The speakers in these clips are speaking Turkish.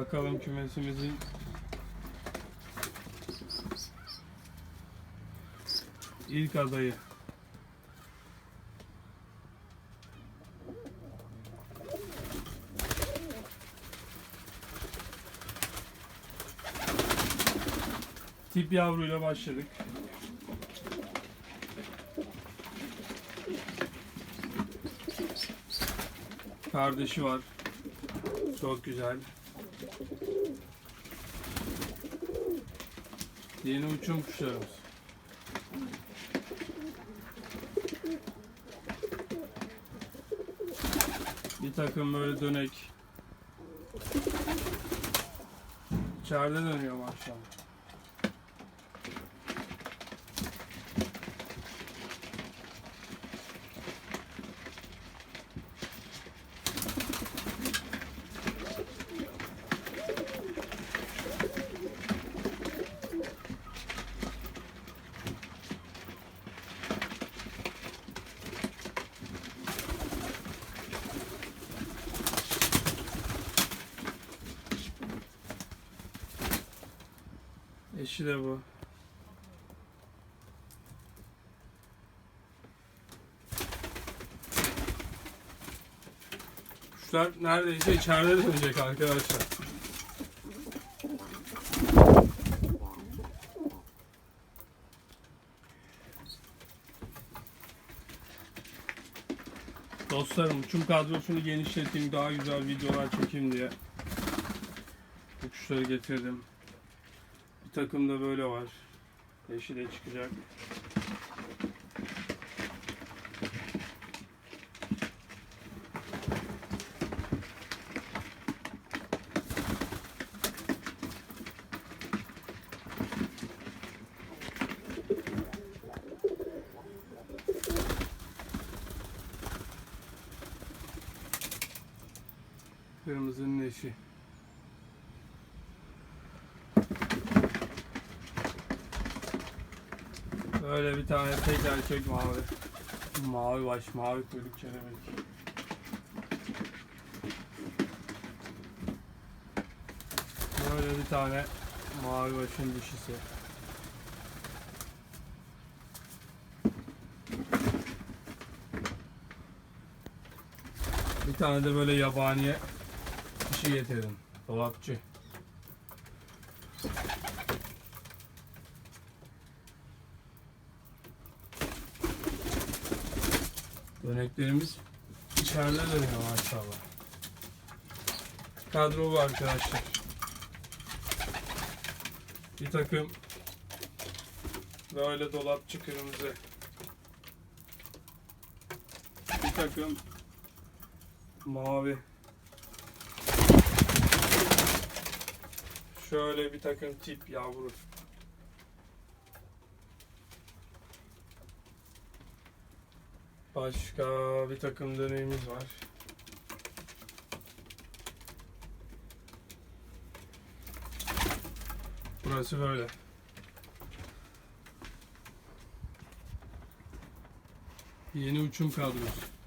Bakalım kümesimizin ilk adayı. Tip yavruyla başladık. Kardeşi var. Çok güzel. Yeni uçum kuşlarımız. Bir takım böyle dönek. İçeride dönüyor maşallah. Eşi de bu. Kuşlar neredeyse içeride dönecek arkadaşlar. Dostlarım uçum kadrosunu genişleteyim daha güzel videolar çekeyim diye bu kuşları getirdim. Bir takım da böyle var. Eşi de çıkacak. Kırmızının eşi. Böyle bir tane tek erkek mavi. Mavi baş, mavi kuyruk kelebek. Böyle bir tane mavi başın dişisi. Bir tane de böyle yabaniye dişi getirdim. Dolapçı. Döneklerimiz içeride dönüyor maşallah. Kadro bu arkadaşlar. Bir takım böyle dolapçı kırmızı. Bir takım mavi. Şöyle bir takım tip yavru. Başka bir takım dönemimiz var. Burası böyle. Yeni uçum kadrosu.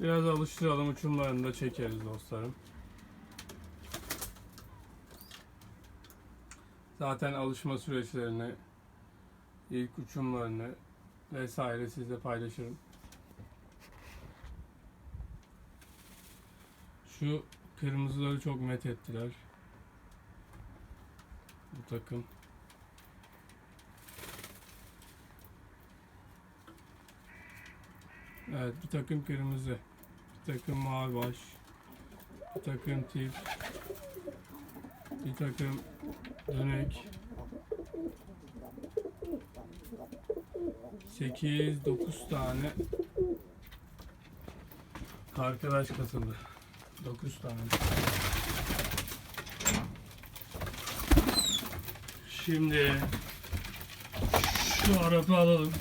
Biraz alıştıralım uçumlarını da çekeriz dostlarım. Zaten alışma süreçlerini, ilk uçumlarını vesaire sizle paylaşırım. Şu kırmızıları çok met ettiler. Bu takım. Evet bir takım kırmızı. Takım mavi baş. Bir takım tip. Bir takım dönek. 8 9 tane arkadaş katıldı. 9 tane. Şimdi şu Arap'ı alalım.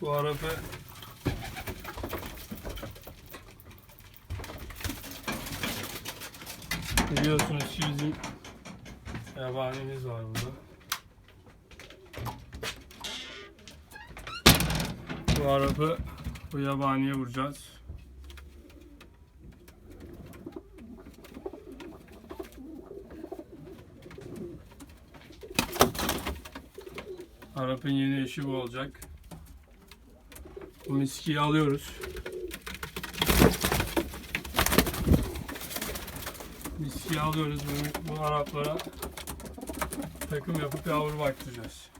Bu Arap'ı Biliyorsunuz ki bizim yabanimiz var burada. Bu arabı bu yabaniye vuracağız. Arap'ın yeni eşi bu olacak. Bu miskiyi alıyoruz. Miskiyi alıyoruz. Bu, bu Araplara takım yapıp yavru baktıracağız.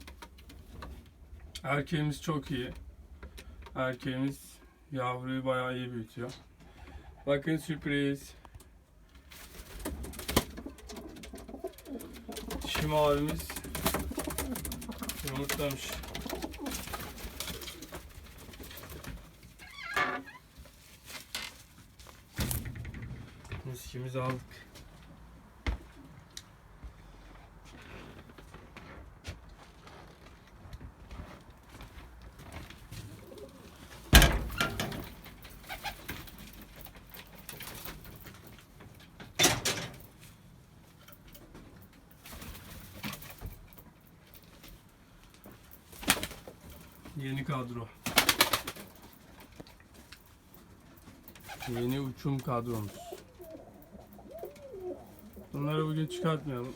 Erkeğimiz çok iyi. Erkeğimiz yavruyu bayağı iyi büyütüyor. Bakın sürpriz. Dişi mavimiz yumurtlamış. Miskimizi aldık. Yeni kadro. Yeni uçum kadromuz. Bunları bugün çıkartmayalım.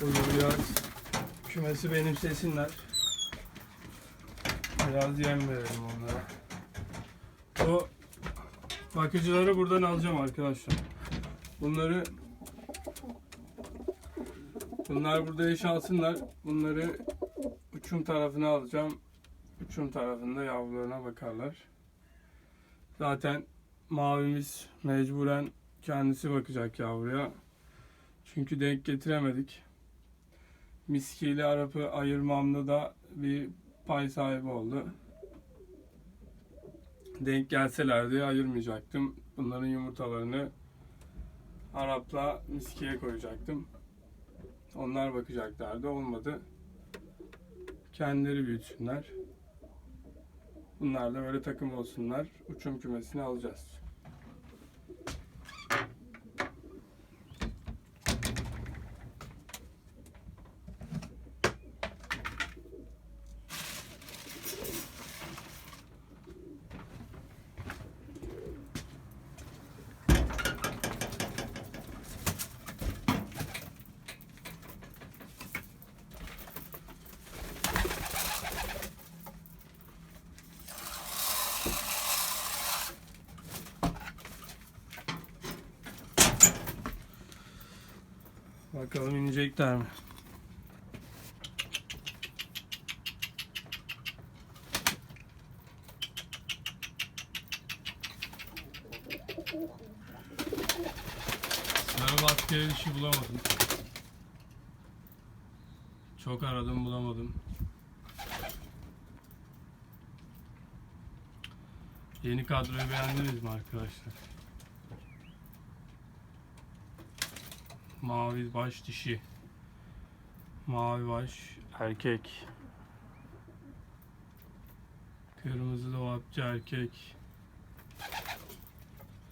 Bugün biraz kümesi benimsesinler. Biraz yem verelim onlara. O bakıcıları buradan alacağım arkadaşlar. Bunları Bunlar burada yaşansınlar. Bunları uçum tarafına alacağım. Uçum tarafında yavrularına bakarlar. Zaten mavimiz mecburen kendisi bakacak yavruya. Çünkü denk getiremedik. Miski ile Arap'ı ayırmamda da bir pay sahibi oldu. Denk gelselerdi ayırmayacaktım. Bunların yumurtalarını Arap'la Miski'ye koyacaktım. Onlar bakacaklardı. Olmadı. Kendileri büyütsünler. Bunlar da böyle takım olsunlar. Uçum kümesini alacağız. Bakalım inecekler mi? Sarı baskıya dişi bulamadım. Çok aradım bulamadım. Yeni kadroyu beğendiniz mi arkadaşlar? Mavi baş dişi. Mavi baş erkek. Kırmızı dolapçı erkek.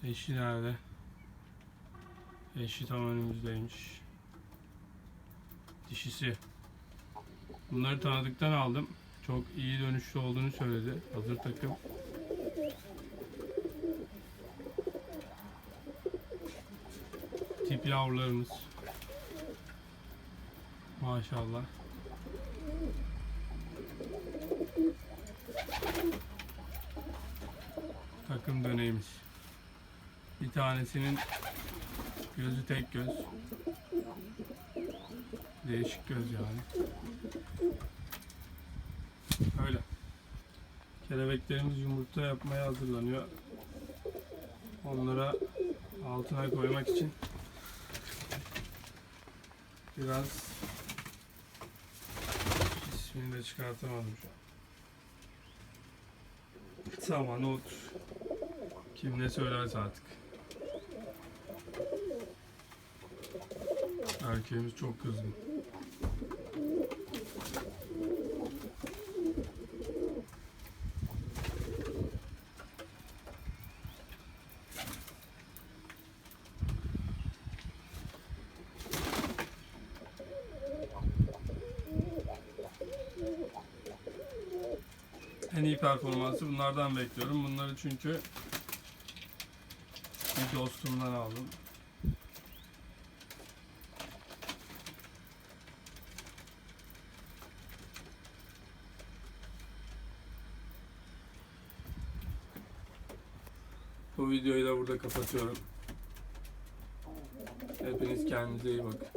Eşi nerede? Eşi tam önümüzdeymiş. Dişisi. Bunları tanıdıktan aldım. Çok iyi dönüşlü olduğunu söyledi. Hazır takım. Tip yavrularımız. Maşallah. Takım döneğimiz. Bir tanesinin gözü tek göz. Değişik göz yani. Öyle. Kelebeklerimiz yumurta yapmaya hazırlanıyor. Onlara altına koymak için biraz ismini de çıkartamadım şu an. Saman ot. Kim ne söylerse artık. Erkeğimiz çok kızgın. En iyi performansı bunlardan bekliyorum. Bunları çünkü bir dostumdan aldım. Bu videoyu da burada kapatıyorum. Hepiniz kendinize iyi bakın.